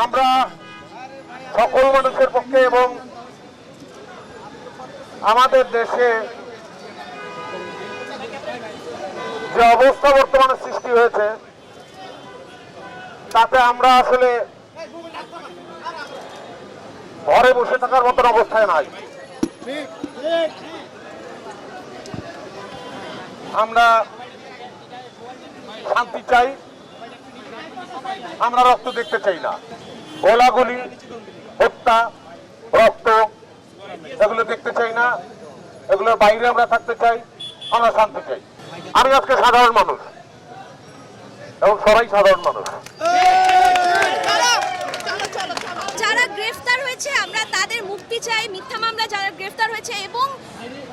আমরা সকল মানুষের পক্ষে এবং আমাদের দেশে যে অবস্থা বর্তমানে সৃষ্টি হয়েছে, তাতে আমরা আসলে ঘরে বসে থাকার মতন অবস্থায় নাই। আমরা শান্তি চাই। আমরা রক্ত দেখতে চাই না। গোলাগুলি, হত্যা, রক্ত, এগুলো দেখতে চাই না। এগুলোর বাইরে আমরা থাকতে চাই, আমরা শান্তি চাই। আমি আজকে সাধারণ মানুষ। এবং সবাই সাধারণ মানুষ। যারা গ্রেফতার হয়েছে, আমরা তাদের মুক্তি চাই। মিথ্যা মামলা যারা গ্রেফতার হয়েছে এবং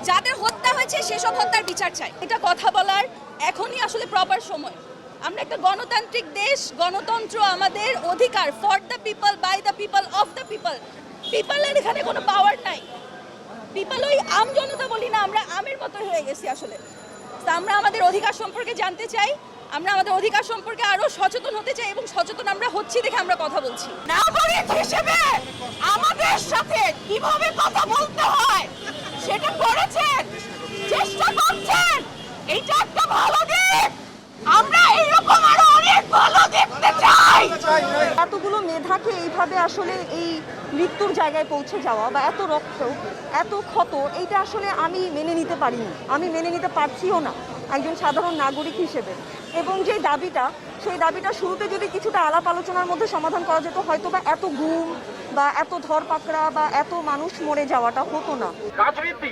যাদের হত্যা হয়েছে, সেসব হত্যার বিচার চাই। এটা কথা বলার এখনই আসলে প্রপার সময়। আমরা একটা গণতান্ত্রিক দেশ, গণতন্ত্র আমাদের অধিকার for the people by the people of the people পিপলের এখানে কোনো পাওয়ার নাই। পিপল ওই আম জনতা বলি না, আমরা আমের মতো হয়ে গেছি আসলে। আমরা আমাদের অধিকার সম্পর্কে জানতে চাই, আমরা আমাদের অধিকার সম্পর্কে আরও সচেতন হতে চাই এবং সচেতন আমরা হচ্ছি দেখে আমরা কথা বলছি। নাগরিক হিসেবে আমাদের সাথে কীভাবে এতগুলো মেধাকে এইভাবে আসলে এই মৃত্যুর জায়গায় পৌঁছে যাওয়া বা এত রক্ত, এত ক্ষত, এইটা আসলে আমি মেনে নিতে পারিনি। আমি মেনে নিতে পারছিও না একজন সাধারণ নাগরিক হিসেবে। এবং যে দাবিটা, সেই দাবিটা শুরুতে যদি কিছুটা আলাপ আলোচনার মধ্যে সমাধান করা যেত হয়তো বা এত গুম বা এত ধরপাকড়া বা এত মানুষ মরে যাওয়াটা হতো না। রাজনীতি,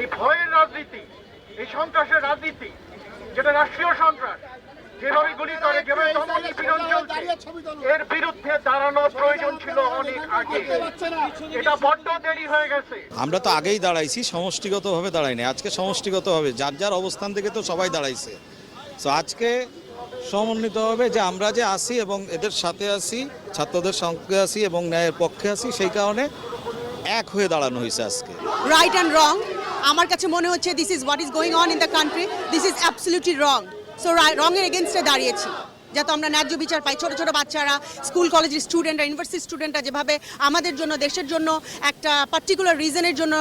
এই ভয়ের রাজনীতি, এই সন্ত্রাসের রাজনীতি, যেটা রাষ্ট্রীয় সন্ত্রাস যেভাবে গুলি করে যেভাবে দমন নিপীড়ন চলছে এর বিরুদ্ধে দাঁড়ানোর প্রয়োজন ছিল অনেক আগে। এটা বড্ড দেরি হয়ে গেছে। আমরা তো আগেই দাঁড়াইছি সমষ্টিগতভাবে দাঁড়াইনি। আজকে সমষ্টিগতভাবে যার যার অবস্থান থেকে তো সবাই দাঁড়াইছে। তো আজকে সমন্বিতভাবে যে আমরা যে আসি এবং এদের সাথে আসি ছাত্রদের সঙ্গে আসি এবং ন্যায়ের পক্ষে আসি সেই কারণে এক হয়ে দাঁড়ানো হয়েছে আজকে। রাইট অ্যান্ড রং আমার কাছে মনে হচ্ছে this is what is going on in the country this is absolutely wrong so রঙের এগেনস্টে দাঁড়িয়েছি। যাতে আমরা ন্যায্য বিচার পাই। ছোট ছোট বাচ্চারা স্কুল কলেজের স্টুডেন্টরা ইউনিভার্সিটি স্টুডেন্টরা যেভাবে আমাদের জন্য, দেশের জন্য, একটা পার্টিকুলার রিজনের জন্য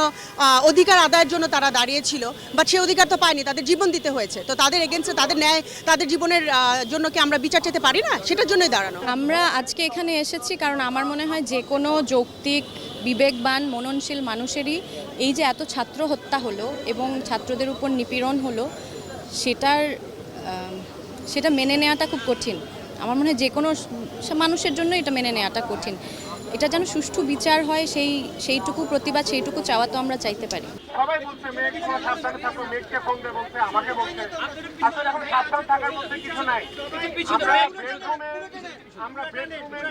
অধিকার আদায়ের জন্য তারা দাঁড়িয়েছিল। বাট সে অধিকার তো পায়নি, তাদের জীবন দিতে হয়েছে। তো তাদের এগেনস্টে তাদের ন্যায়, তাদের জীবনের জন্য কি আমরা বিচার চেতে পারি না? সেটার জন্যই দাঁড়ানো। আমরা আজকে এখানে এসেছি কারণ আমার মনে হয় যে কোনো যৌক্তিক, বিবেকবান, মননশীল মানুষেরই এই যে এত ছাত্র হত্যা হলো এবং ছাত্রদের উপর নিপীড়ন হলো, সেটার সেটা মেনে নেওয়াটা খুব কঠিন। আমার মনে হয় যে কোনো মানুষের জন্য এটা মেনে নেওয়াটা কঠিন। এটা যেন সুষ্ঠু বিচার হয়, সেই, সেইটুকু প্রতিবাদ, সেইটুকু চাওয়া তো আমরা চাইতে পারি। আমরা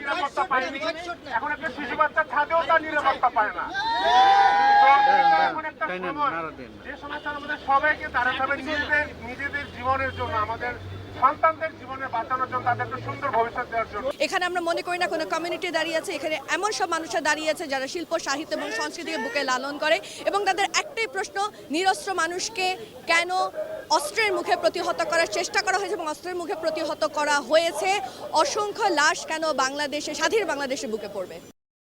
নিরাপত্তা পাইনি। এখন একটা শিশু বাচ্চা তার নিরাপত্তা পায় না। এখানে আমরা মনে করি না কোনো কমিউনিটি দাঁড়িয়ে আছে, এখানে এমন সব মানুষরা দাঁড়িয়ে আছে যারা শিল্প, সাহিত্য এবং সংস্কৃতিকে বুকে লালন করে এবং তাদের একটাই প্রশ্ন, নিরস্ত্র মানুষকে কেন অস্ত্রের মুখে প্রতিহত করার চেষ্টা করা হয়েছে এবং অস্ত্রের মুখে প্রতিহত করা হয়েছে? অসংখ্য লাশ কেন বাংলাদেশে, স্বাধীন বাংলাদেশে বুকে পড়বে?